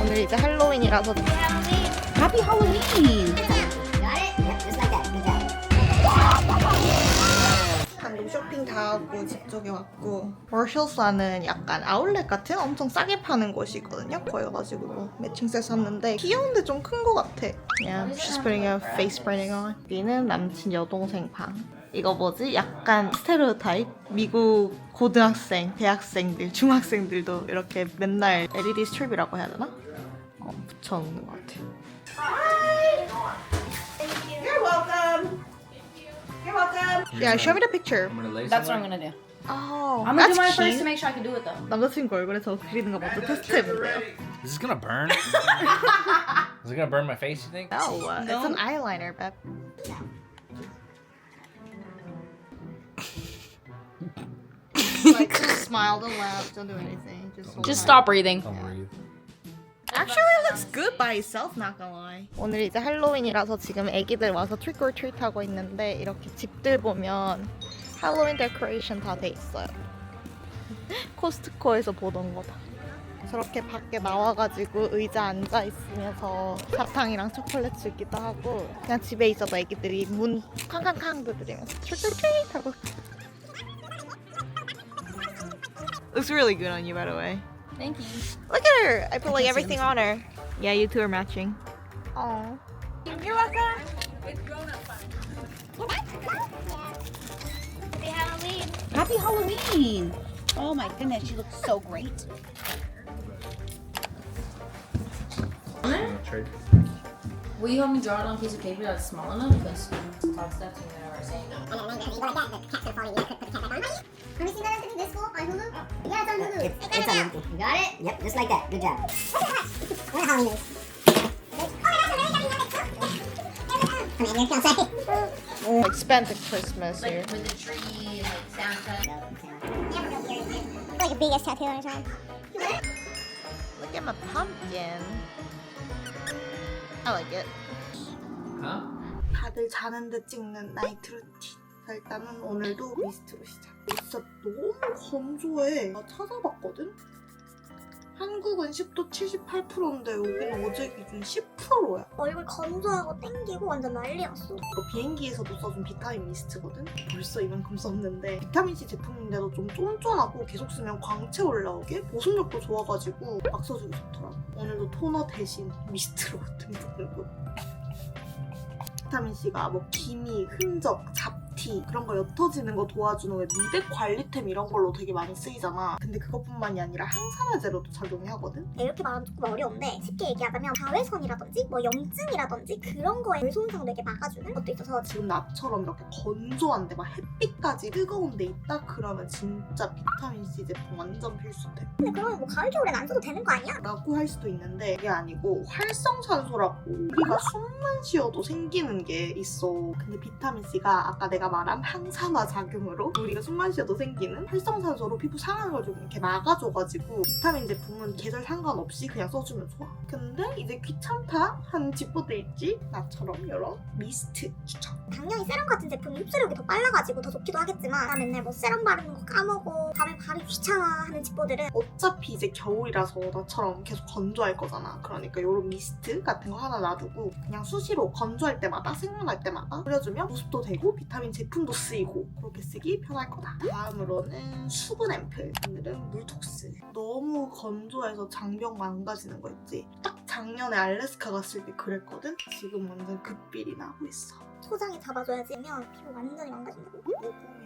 오늘 이제 할로윈이라서 Happy Halloween! 방금 쇼핑 다 하고 집 쪽에 왔고 월셔사는 약간 아울렛 같은 엄청 싸게 파는 곳이거든요. 거기 가가지고 뭐 매칭셋 샀는데 귀여운데 좀큰거 같아. Yeah, she's putting a face painting on. 여기는 남친 여동생 방 이거 뭐지? 약간 스테레오타입? 미국 고등학생, 대학생들, 중학생들도 이렇게 맨날 LED 스트립이라고 해야 되나? 어, 붙여놓는 것 같아 You're welcome. You're welcome. Yeah, show me the picture. I'm gonna lay That's what I'm somewhere. gonna do. Oh, I'm gonna that's do mine cute. first to make sure I can do it though. 남자친구 얼굴에서 그리는 거 먼저 테스트해보세요. Is this gonna burn? Is it gonna burn my face? You think? No, uh, it's an eyeliner, Beb. Like, just smile, don't laugh, don't do anything. Just, hold Just stop breathing. Don't breathe. Actually, it looks good by itself, not gonna lie. 오늘 이제 할로윈이라서 지금 애기들 와서 트릭 or 트리트 하고 있는데 이렇게 집들 보면 할로윈 데코레이션 다 돼 있어요. 코스트코에서 보던 거다. 저렇게 밖에 나와가지고 의자 앉아 있으면서 사탕이랑 초콜릿 주기도 하고 그냥 집에 있어도 애기들이 문 쾅쾅쾅 두드리면서 트릭 or 트리트 하고 Looks really good on you, by the way. Thank you. Look at her! I put like everything on her. Yeah, you two are matching. Oh. You're welcome. Happy Halloween! Happy Halloween. Oh my goodness, you look so great. Trade. Will you help me draw it on a piece of paper that's small enough? Because talk stuff and you know, we're saying. And then you go like that, the cat's gonna fall. You gotta put the cat back on. Have you seen that on this school on Hulu? Yeah, it's on Hulu. It's, it's on Hulu. You got it? Yep, just like that. Good job. What Halloween is? Come here, fiance. Expensive Christmas here. Like with the tree and like Santa. Like the biggest tattoo on his arm. Look at my pumpkin. I like it. Huh? 다들 자는데 찍는 나이트 루틴. 자, 일단은 오늘도 미스트로 시작. 진짜 너무 건조해. 나 찾아봤거든? 한국은 10도 78%인데 여기는 어제 기준 10%야. 얼굴 건조하고 땡기고 완전 난리 났어. 이거 비행기에서도 써준 비타민 미스트거든? 벌써 이만큼 썼는데 비타민C 제품인데도 좀 쫀쫀하고 계속 쓰면 광채 올라오게 보습력도 좋아가지고 막 써주기 좋더라고 오늘도 토너 대신 미스트로 듬뿍듬뿍 비타민C가 뭐 기미, 흔적, 잡 티 그런 거 옅어지는 거 도와주는 왜 미백 관리템 이런 걸로 되게 많이 쓰이잖아 근데 그것뿐만이 아니라 항산화 제로도 작용이 하거든? 네, 이렇게 말하면 조금 어려운데 쉽게 얘기하자면 자외선이라든지 뭐 염증이라든지 그런 거에 손상 되게 막아주는 것도 있어서 지금 나처럼 이렇게 건조한데 막 햇빛까지 뜨거운 데 있다? 그러면 진짜 비타민C 제품 완전 필수템 근데 그러면 뭐 가을 겨울엔 안 써도 되는 거 아니야? 라고 할 수도 있는데 그게 아니고 활성산소라고 우리가 숨만 쉬어도 생기는 게 있어 근데 비타민C가 아까 내가 말한 항산화 작용으로 우리가 숨만 쉬어도 생기는 활성산소로 피부 좀 이렇게 막아줘가지고 비타민 제품은 계절 상관없이 그냥 써주면 좋아 근데 이제 귀찮다 하는 집보들 있지? 나처럼 이런 미스트 추천 당연히 세럼 같은 제품이 흡수력이 더 빨라가지고 더 좋기도 하겠지만 나 맨날 뭐 세럼 바르는 거 까먹고 밤에 바르기 귀찮아 하는 집보들은 어차피 이제 겨울이라서 나처럼 계속 건조할 거잖아. 그러니까 이런 미스트 같은 거 하나 놔두고 그냥 수시로 건조할 때마다 생각날 때마다 뿌려주면 보습도 되고 비타민 제품도 쓰이고 그렇게 쓰기 편할 거다. 다음으로는 수분 앰플. 오늘은 물톡스. 너무 건조해서 장병 망가지는 거 있지. 딱 작년에 알래스카 갔을 때 그랬거든. 지금 완전 급비리 나고 있어. 소장이 잡아줘야지 면 피부 완전히 망가진다고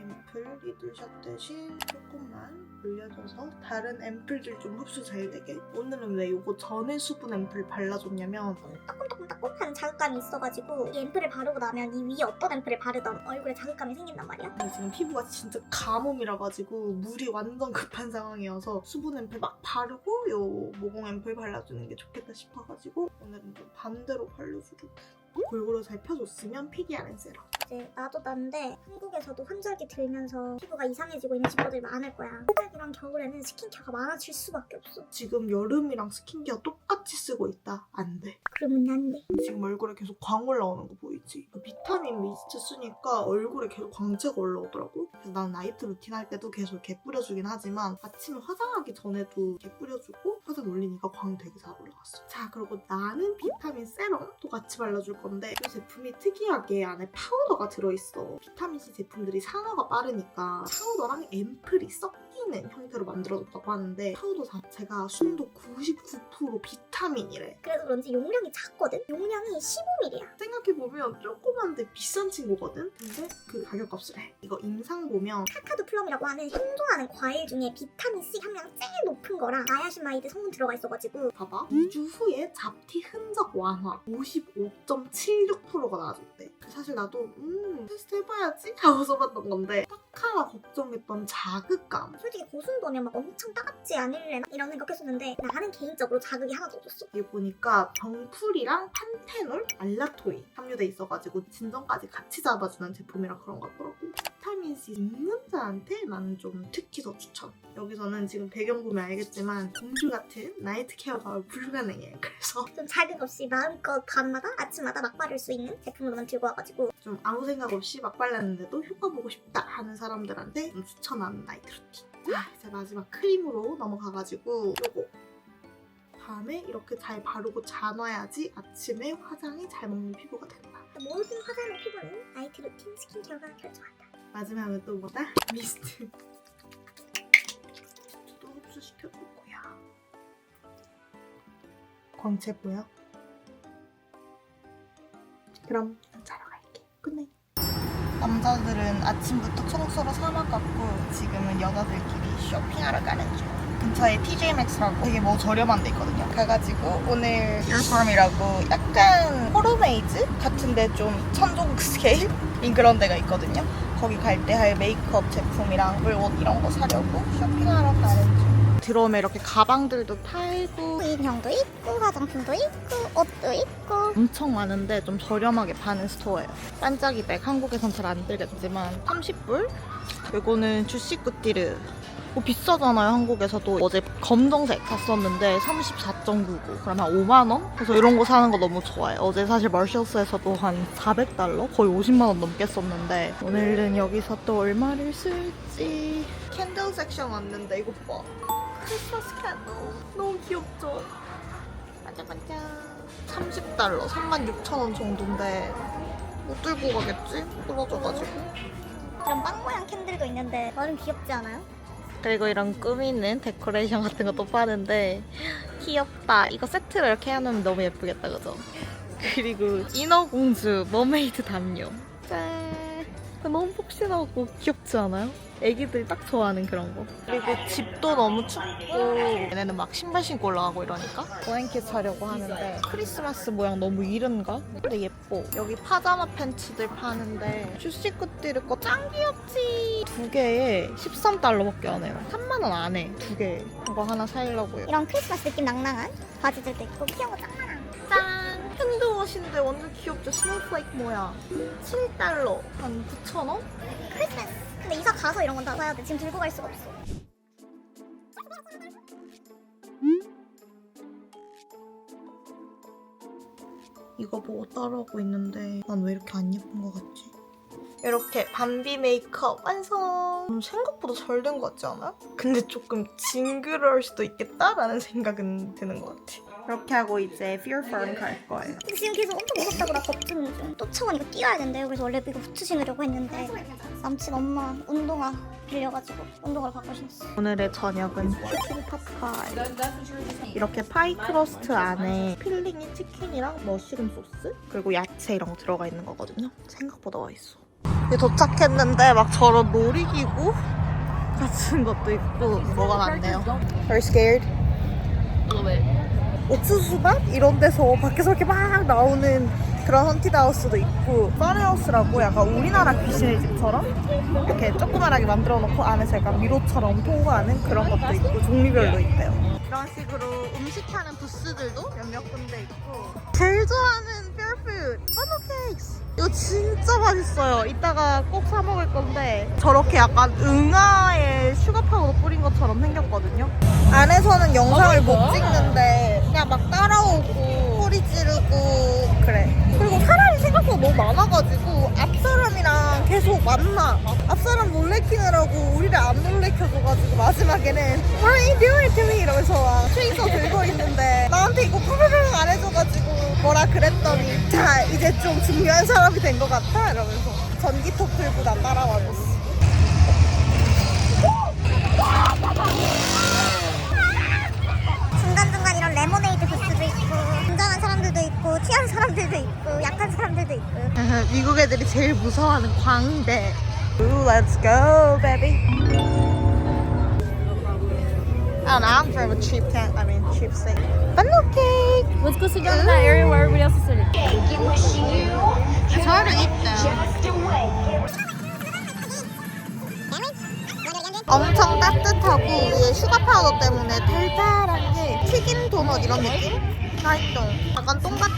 앰플 리들 샷 대신 조금만 올려줘서 다른 앰플들 좀 흡수 잘 되게. 오늘은 왜 이거 전에 수분 앰플 발라줬냐면 따끔따끔따끔한 자극감이 있어가지고 이 앰플을 바르고 나면 이 위에 어떤 앰플을 바르던 얼굴에 자극감이 생긴단 말이야. 근데 지금 피부가 진짜 가뭄이라 가지고 물이 완전 급한 상황이어서 수분 앰플 막 바르고 요 모공 앰플 발라주는 게 좋겠다 싶어가지고 오늘은 좀 반대로 발라주고 골고루 잘 펴줬으면 피디아렌 세럼 이제 나도 난데 한국에서도 환절기 들면서 피부가 이상해지고 있는 집들이 많을 거야 환절기랑 겨울에는 스킨케어가 많아질 수밖에 없어 지금 여름이랑 스킨케어 똑같이 쓰고 있다 안 돼. 그러면 안 돼 지금 얼굴에 계속 광 올라오는 거 보이지? 그 비타민 미스트 쓰니까 얼굴에 계속 광채가 올라오더라고. 그래서 난 나이트 루틴 할 때도 계속 이렇게 뿌려주긴 하지만 아침에 화장하기 전에도 이렇게 뿌려주고 화장 보니까 광 되게 잘 올라갔어. 자 그리고 나는 비타민 세럼도 같이 발라줄 건데 이 제품이 특이하게 안에 파우더가 들어있어. 비타민C 제품들이 산화가 빠르니까 파우더랑 앰플이 섞 이는 형태로 만들어졌다고 하는데 파우더 자체가 순도 99% 비타민이래. 그래서 그런지 용량이 작거든? 용량이 15ml야. 생각해보면 조그만데 비싼 친구거든? 근데 그 가격값을 해. 이거 임상 보면 카카도 플럼이라고 하는 생존하는 과일 중에 비타민C 함량 제일 높은 거랑 나야신마이드 성분 들어가 있어가지고 봐봐 2주 후에 잡티 흔적 완화 55.76%가 나와줬대 사실 나도 음 테스트 해봐야지 하고 써봤던 건데 딱 하나 걱정했던 자극감 솔직히 고순도면 막 엄청 따갑지 않을래나? 이런 생각했었는데 나는 개인적으로 자극이 하나도 없었어. 여기 보니까 병풀이랑 판테놀, 알라토인 함유돼 있어가지고 진정까지 같이 잡아주는 제품이라 그런 것 같더라고 비타민C 입문자한테 나는 좀 특히 더 추천 여기서는 지금 배경 보면 알겠지만 공주 같은 나이트 케어가 불가능해 그래서 좀 자극 없이 마음껏 밤마다 아침마다 막 바를 수 있는 제품으로만 들고 와가지고 좀 아무 생각 없이 막 발랐는데도 효과 보고 싶다 하는 사람들한테 좀 추천하는 나이트 루틴. 자, 이제 마지막 크림으로 넘어가가지고 요거. 밤에 이렇게 잘 바르고 자놔야지 아침에 화장이 잘 먹는 피부가 된다. 모든 화장의 피부는 나이트 루틴 스킨케어가 결정한다. 마지막은 또 뭐다? 미스트. 또 흡수시켜줄 거야. 광채 보여? 그럼 자러 갈게. 굿나잇. 남자들은 아침부터 청소로 사막 같고 지금은 여자들끼리 쇼핑하러 가는 중. 근처에 TJ Maxx라고 되게 뭐 저렴한 데 있거든요. 가가지고 오늘 유니폼이라고 약간 호르메이즈 같은데 좀 천조국 스케일인 그런 데가 있거든요. 거기 갈 때 할 메이크업 제품이랑 물옷 이런 거 사려고 쇼핑하러 가는 중. 들어오면 이렇게 가방들도 팔고 인형도 있고 화장품도 있고 옷도 있고 엄청 많은데 좀 저렴하게 파는 스토어예요. 반짝이 백 한국에선 잘 안 들겠지만 30불? 이거는 주시 꾸띠르. 뭐 비싸잖아요 한국에서도 어제 검정색 샀었는데 34.99 그러면 한 5만 원? 그래서 이런 거 사는 거 너무 좋아해 어제 사실 멀셔스에서도 한 400달러? 거의 50만 원 넘게 썼는데 오늘은 여기서 또 얼마를 쓸지 캔들 섹션 왔는데 이거 봐 크리스마스 캔들 너무 귀엽죠? 반짝반짝 30달러 36,000원 정도인데 못 들고 가겠지? 떨어져가지고 이런 빵 모양 캔들도 있는데 나름 귀엽지 않아요? 그리고 이런 꾸미는 데코레이션 같은 것도 파는데 귀엽다. 이거 세트로 이렇게 해놓으면 너무 예쁘겠다, 그죠? 그리고 인어공주 머메이드 담요. 짠. 너무 폭신하고 귀엽지 않아요? 애기들이 딱 좋아하는 그런 거. 그리고 집도 너무 춥고 얘네는 막 신발 신고 올라가고 이러니까 블랭켓 사려고 하는데 크리스마스 모양 너무 이른가? 근데 예뻐. 여기 파자마 팬츠들 파는데 주시 꾸띠르 거짱 귀엽지? 두 개에 13달러밖에 안 해요. 3만 원 안 해. 두 개. 이거 하나 사려고요. 이런 크리스마스 느낌 낭낭한 바지들도 있고 귀여운 거 짱! 핸드워시인데 완전 귀엽죠? 스노우플레이크 모양. 7달러. 한 9,000원? 크리스마스 근데 이사 가서 이런 건 다 사야 돼 지금 들고 갈 수가 없어 이거 보고 따라하고 있는데 난 왜 이렇게 안 예쁜 것 같지? 이렇게 밤비 메이크업 완성! 음, 생각보다 잘 된 것 같지 않아요? 근데 조금 징그러울 수도 있겠다라는 생각은 드는 것 같아. 이렇게 하고 이제 Fear Farm 갈 거예요. 근데 지금 계속 엄청 무섭다고 나 걱정 중. 또 차원 이거 뛰어야 된대요. 그래서 원래 이거 부츠 신으려고 했는데 남친 엄마 운동화 빌려가지고 운동화를 바꿔 신었어. 오늘의 저녁은 치킨 팝파이. 이렇게 파이 크러스트 안에 필링이 치킨이랑 머쉬룸 소스 그리고 야채 이런 거 들어가 있는 거거든요. 생각보다 맛있어. 도착했는데 막 저런 놀이기구 같은 것도 있고 뭐가 많네요. Are you scared? A little bit. 옥수수밭 이런 데서 밖에서 이렇게 막 나오는 그런 헌티드 하우스도 있고 파레하우스라고 약간 우리나라 귀신의 집처럼 이렇게 조그만하게 만들어 놓고 안에서 약간 미로처럼 통과하는 그런 것도 있고 종류별로 있대요. 이런 식으로 음식 파는 부스들도 몇몇 군데 있고 제일 좋아하는 페어푸드 바노 케이크스 이거 진짜 맛있어요. 이따가 꼭 사 먹을 건데 저렇게 약간 응아에 슈가 파우더 뿌린 것처럼 생겼거든요. 안에서는 영상을 못 찍는데 그냥 막 따라오고 소리 지르고 그래 그리고 사람이 생각보다 너무 많아가지고 앞사람이랑 계속 만나 앞사람 놀래키느라고 우리를 안 놀래켜줘가지고 마지막에는 What are you doing to me? 이러면서 막 트위터 들고 있는데 뭐라 그랬더니 자 이제 좀 중요한 사람이 된 것 같아 이러면서 전기톱 들고 나 따라와줬어. 중간중간 이런 레모네이드 부스도 있고 운전한 사람들도 있고 취한 사람들도 있고 약한 사람들도 있고 미국 애들이 제일 무서워하는 광대. Ooh, let's go, baby. I don't know, I'm from a cheap tent. I mean, cheap state. But okay. Let's go sit down in that area where everybody else is sitting. 저를 있다. 엄청 따뜻하고 위에 슈가 파우더 때문에 달달한 게 튀긴 도넛 이런 느낌? 맛있어. 약간 똥같